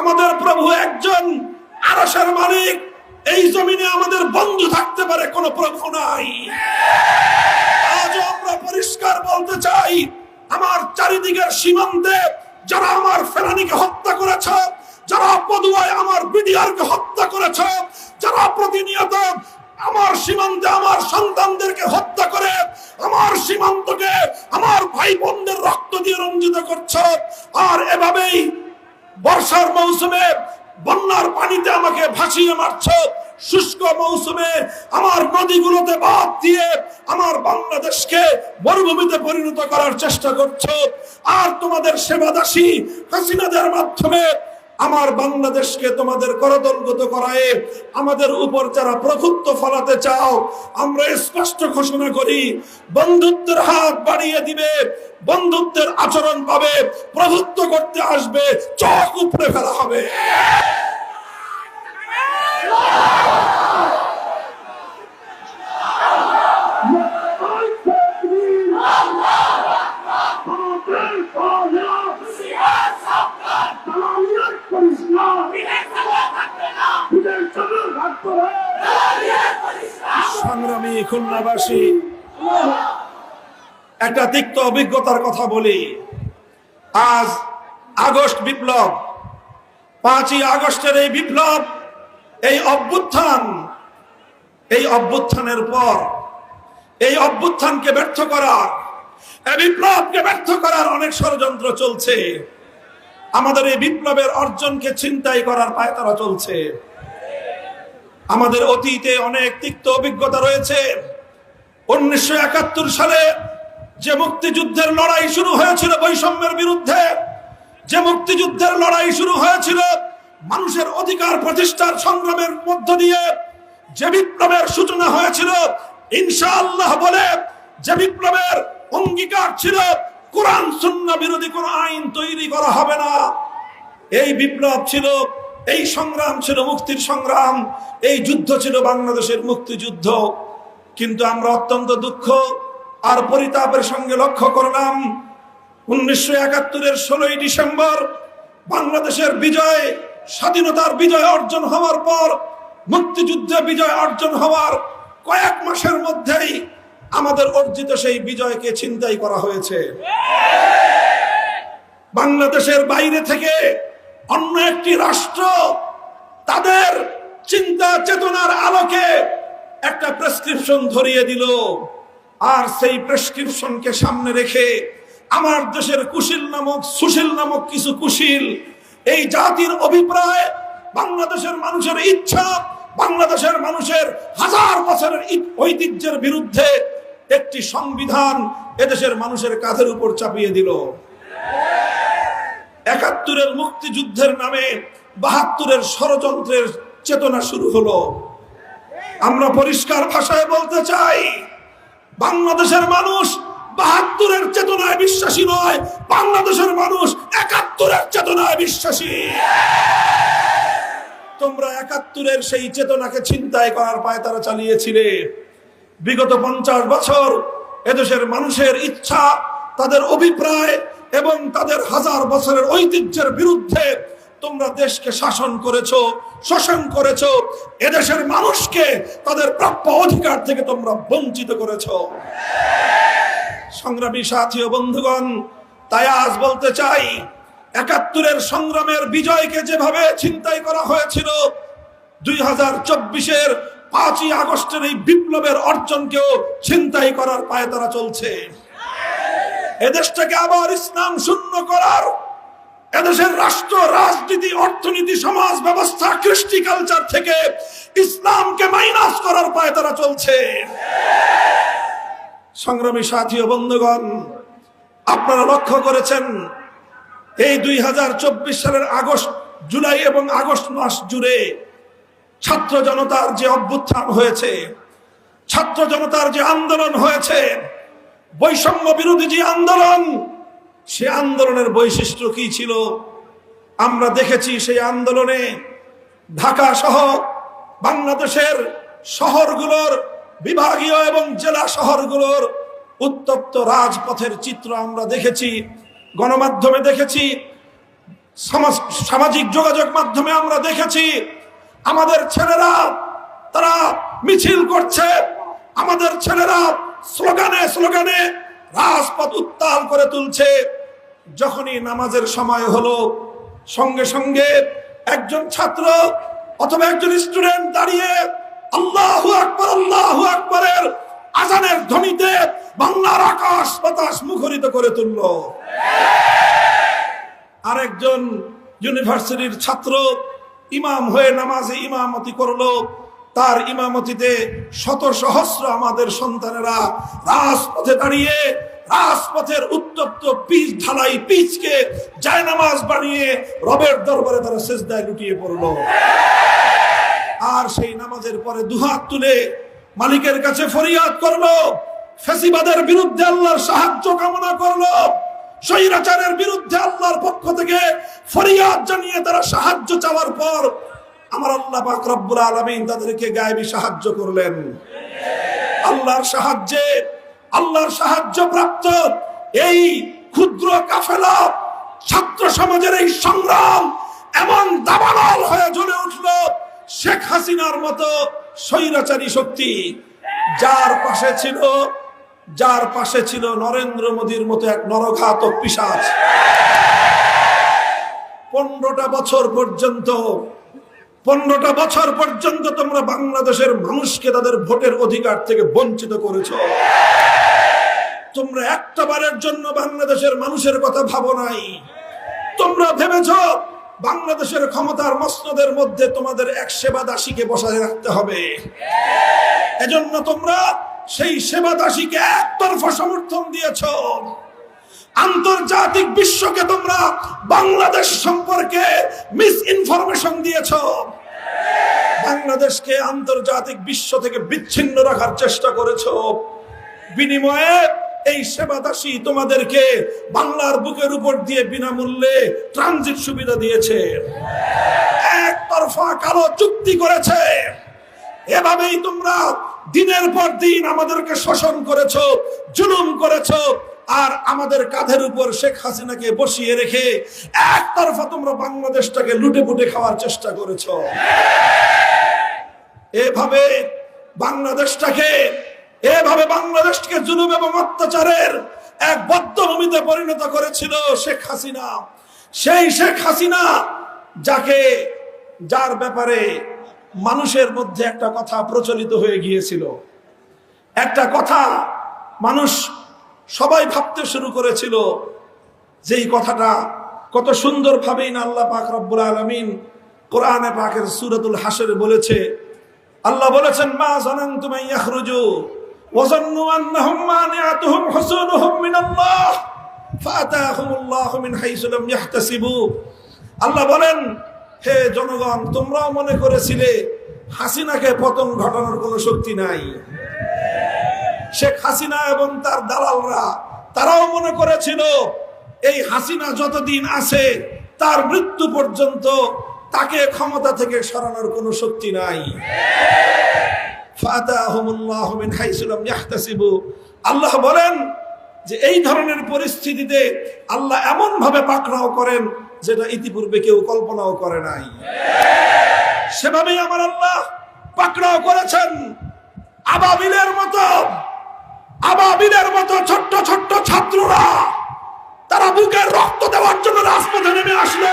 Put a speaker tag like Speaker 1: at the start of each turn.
Speaker 1: আমাদের প্রভু একজন আরসের মালিক। এই জমিনে আমাদের বন্ধু থাকতে পারে, কোনো প্রভু নাই। আজও আমরা পরিষ্কার বলতে চাই, আমার চারিদিকের সীমান্তে যারা আমার ফেরানিকে হত্যা করেছ, যারা পদুয়ায় আমার বিডিআরকে হত্যা করেছ, যারা প্রতিনিয়ত আমার সীমান্তে আমার সন্তানদেরকে হত্যা করে, আমার সীমান্তকে আমার ভাই বোনদের রক্ত দিয়ে রঞ্জিত করছ, আর এভাবেই বর্ষার মৌসুমে বন্যার পানিতে আমাকে ভাসিয়ে মারছ। শুষ্ক মৌসুমে আমার নদীগুলোতে বাদ দিয়ে আমার বাংলাদেশকে মরুভূমিতে পরিণত করার চেষ্টা করছ। আর তোমাদের সেবাদাসী হাসিনাদের মাধ্যমে আমার বাংলাদেশকে তোমাদের করদলগত করায় আমাদের উপর যারা প্রভুত্ব ফলাতে চাও, আমরা স্পষ্ট ঘোষণা করি, বন্ধুত্বের হাত বাড়িয়ে দিবে, বন্ধুত্বের আচরণ পাবে, প্রভুত্ব করতে আসবে, চোখ উপরে ফেলা হবে। খুলনাবাসী একটা তিক্ত অভিজ্ঞতার কথা বলি। আজ আগস্ট বিপ্লব, পাঁচই আগস্টের এই বিপ্লব, এই অভ্যুত্থান, এই অভ্যুত্থানের পর, এই অভ্যুত্থানকে ব্যর্থ করার, এই বিপ্লবকে ব্যর্থ করার অনেক ষড়যন্ত্র চলছে। আমাদের এই বিপ্লবের অর্জনকে ছিনতাই করার পায়তারা চলছে। আমাদের অতীতে অনেক তিক্ত অভিজ্ঞতা রয়েছে। উনিশশো একাত্তর সালে যে মুক্তিযুদ্ধের লড়াই শুরু হয়েছিল বৈষম্যের বিরুদ্ধে, যে মুক্তিযুদ্ধের লড়াই শুরু হয়েছিল মানুষের অধিকার প্রতিষ্ঠার সংগ্রামের মধ্য দিয়ে, যে বিপ্লবের সূচনা হয়েছিল, ইনশাআল্লাহ বলে যে বিপ্লবের অঙ্গীকার ছিল, কোরআন শূন্য বিরোধী কোন আইন তৈরি করা হবে না। এই বিপ্লব ছিল এই সংগ্রাম ছিল মুক্তির সংগ্রাম, এই যুদ্ধ ছিল বাংলাদেশের মুক্তিযুদ্ধ। কিন্তু আমরা অত্যন্ত দুঃখ আর পরিতাপের সঙ্গে লক্ষ্য করলাম, উনিশশো একাত্তরের ষোলোই ডিসেম্বর বাংলাদেশের বিজয়, স্বাধীনতার বিজয় অর্জন হওয়ার পর, মুক্তিযুদ্ধে বিজয় অর্জন হওয়ার কয়েক মাসের মধ্যেই আমাদের অর্জিত সেই বিজয়কে ছিনতাই করা হয়েছে। বাংলাদেশের বাইরে থেকে অন্য একটি রাষ্ট্র তাদের চিন্তা চেতনার আলোকে একটা প্রেসক্রিপশন ধরিয়ে দিল। আর সেই প্রেসক্রিপশনকে সামনে রেখে আমার দেশের কুশীল নামক, সুশীল নামক কিছু কুশীল, এই জাতির অভিপ্রায়, বাংলাদেশের মানুষের ইচ্ছা, বাংলাদেশের মানুষের হাজার বছরের ঐতিহ্যের বিরুদ্ধে একটি সংবিধান এদেশের মানুষের কাঁধের উপর চাপিয়ে দিল। একাত্তরের মুক্তিযুদ্ধের নামে বাহাত্তরের ষড়যন্ত্রের চেতনা শুরু হলো। আমরা পরিষ্কার ভাষায় বলতে চাই, বাংলাদেশের মানুষ বাহাত্তরের চেতনায় বিশ্বাসী নয়, বাংলাদেশের মানুষ একাত্তরের চেতনায় বিশ্বাসী। তোমরা একাত্তরের সেই চেতনাকে ছিনতাই করার পায় তারা চালিয়েছিলে। বিগত পঞ্চাশ বছর এদেশের মানুষের ইচ্ছা, তাদের অভিপ্রায় এবং তাদের হাজার বছরের ঐতিহ্যের বিরুদ্ধে তোমরা দেশকে শাসন করেছ, শোষণ করেছ, এদেশের মানুষকে তাদের প্রাপ্য অধিকার থেকে তোমরা বঞ্চিত করেছ। সংগ্রামী সাথী ও বন্ধুগণ, তাই আজ বলতে চাই, একাত্তরের সংগ্রামের বিজয়কে যেভাবে ছিনতাই করা হয়েছিল, দুই হাজার চব্বিশের পাঁচই আগস্টের এই বিপ্লবের অর্জনকেও ছিনতাই করার পায়ে তারা চলছে। এদেশটাকে আবার ইসলাম শূন্য করার এদেশের রাষ্ট্র, রাজনীতি, অর্থনীতি, সমাজ ব্যবস্থা, কৃষ্টি কালচার থেকে ইসলামকে মাইনাস করার পায়ে তারা চলছে। সংগ্রামী সাথী ও বন্ধুগণ, আপনারা লক্ষ্য করেছেন, এই দুই হাজার চব্বিশ সালের আগস্ট, জুলাই এবং আগস্ট মাস জুড়ে ছাত্র জনতার যে অভ্যুত্থান হয়েছে, ছাত্র জনতার যে আন্দোলন হয়েছে বৈষম্য বিরোধী যে আন্দোলন, সে আন্দোলনের বৈশিষ্ট্য কি ছিল? আমরা দেখেছি সেই আন্দোলনে ঢাকা সহ বাংলাদেশের শহরগুলোর বিভাগীয় এবং জেলা শহরগুলোর উত্তপ্ত রাজপথের চিত্র আমরা দেখেছি, গণমাধ্যমে দেখেছি, সমাজ- সামাজিক যোগাযোগ মাধ্যমে আমরা দেখেছি। আমাদের ছেলেরা, তারা মিছিল করছে। আমাদের ছেলেরা স্লোগানে স্লোগানে রাজপথ উত্তাল করে তুলছে। যখনই নামাজের সময় হলো, সঙ্গে সঙ্গে একজন ছাত্র অথবা একজন স্টুডেন্ট দাঁড়িয়ে আল্লাহু আকবর, আল্লাহু আকবরের আজানের ধ্বনিতে বাংলার আকাশ বাতাস মুখরিত করে তুললো। আরেকজন ইউনিভার্সিটির ছাত্র ইমাম হয়ে নামাজে ইমামতি করল। তার ইমামতিতে শত সহস্র আমাদের সন্তানেরা রাজপথে দাঁড়িয়ে, রাজপথের উত্তপ্ত পিচ ঢালাই পিচকে জায়নামাজ বানিয়ে রবের দরবারে তারা শেষদায় লুটিয়ে পড়ল। আর সেই নামাজের পরে দুহাত তুলে মালিকের কাছে ফরিয়াদ করল, ফেসিবাদের বিরুদ্ধে আল্লাহর সাহায্য কামনা করল, স্বৈরাচারের বিরুদ্ধে আল্লাহর পক্ষ থেকে ফরিয়াদ জানিয়ে তারা সাহায্য চাওয়ার পর আমার আল্লাহ পাক রব্বুল আলামিন তাদেরকে গায়েবী সাহায্য করলেন। আল্লাহর সাহায্যে, আল্লাহর সাহায্য প্রাপ্ত এই ক্ষুদ্র কাফেলা ছাত্র সমাজের এই সংগ্রাম এমন দাবানল হয়ে জ্বলে উঠল, শেখ হাসিনার মতো স্বৈরাচারী শক্তি যার পাশে ছিল, যার পাশে ছিল নরেন্দ্র মোদীর মতো এক নরঘাতক পিসাচ। পনেরোটা বছর পর্যন্ত পনেরোটা বছর পর্যন্ত তোমরা বাংলাদেশের মানুষকে তাদের ভোটের অধিকার থেকে বঞ্চিত করেছ। তোমরা একটা বারের জন্য বাংলাদেশের মানুষের কথা ভাবো নাই। তোমরা ভেবেছ বাংলাদেশের ক্ষমতার মসনদের মধ্যে তোমাদের এক সেবা দাসীকে বসায় রাখতে হবে। এজন্য তোমরা সেই সেবা দাসীকে একতরফা সমর্থন দিয়েছ। আন্তর্জাতিক বিশ্বকে তোমরা বাংলাদেশ সম্পর্কে মিস ইনফরমেশন দিয়েছ। বাংলাদেশকে আন্তর্জাতিক বিশ্ব থেকে বিচ্ছিন্ন রাখার চেষ্টা করেছ। বিনিময়ে এই সেবা দাসী তোমাদেরকে বাংলার বুকের উপর দিয়ে বিনামূল্যে ট্রানজিট সুবিধা দিয়েছে। একতরফা কালো চুক্তি করেছে। এভাবেই তোমরা দিনের পর দিন আমাদেরকে শোষণ করেছ, জুলুম করেছ আর আমাদের কাঁধের উপর শেখ হাসিনাকে বসিয়ে রেখে একতরফা তোমরা বাংলাদেশটাকে লুটে পুটে খাওয়ার চেষ্টা করেছ। এভাবে বাংলাদেশটাকে, এভাবে বাংলাদেশকে জুলুম এবং অত্যাচারের এক বদ্ধভূমিতে পরিণত করেছিল শেখ হাসিনা। সেই শেখ হাসিনা যাকে, যার ব্যাপারে মানুষের মধ্যে একটা কথা প্রচলিত হয়ে গিয়েছিল। একটা কথা মানুষ সবাই ভাবতে শুরু করেছিল যেই কথাটা কত সুন্দরভাবেই না আল্লাহ পাক রব্বুল আলমিন কোরআনে পাকের সুরতুল হাসের বলেছে। আল্লাহ বলেছেন, মা জানান্তুম তুমি ইয়াখরুজু ওয়া জান্নু আন্নাহুম মানিআতুহুম হুসুনুহুম মিনাল্লাহ ফাআতাহুমুল্লাহু মিন হাইসু লাম ইয়াহতাসিবু। আল্লাহ বলেন, হে জনগণ, তোমরাও মনে করেছিলে হাসিনাকে পতন ঘটানোর কোনো শক্তি নাই। শেখ হাসিনা এবং তার দালালরা, তারাও মনে করেছিল, এই হাসিনা যতদিন আছে, তার মৃত্যু পর্যন্ত তাকে ক্ষমতা থেকে সরানোর কোনো শক্তি নাই। আল্লাহ বলেন যে এই ধরনের পরিস্থিতিতে আল্লাহ এমন ভাবে পাকড়াও করেন যেটা ইতিপূর্বে কেউ কল্পনাও করে নাই। সেভাবেই আমার আল্লাহ পাকড়াও করেছেন। আবাবিলের মতো আবাবিলের মতো ছোট্ট ছোট্ট ছাত্ররা তারা বুকের রক্ত দেওয়ার জন্য রাজপথে নেমে আসলো।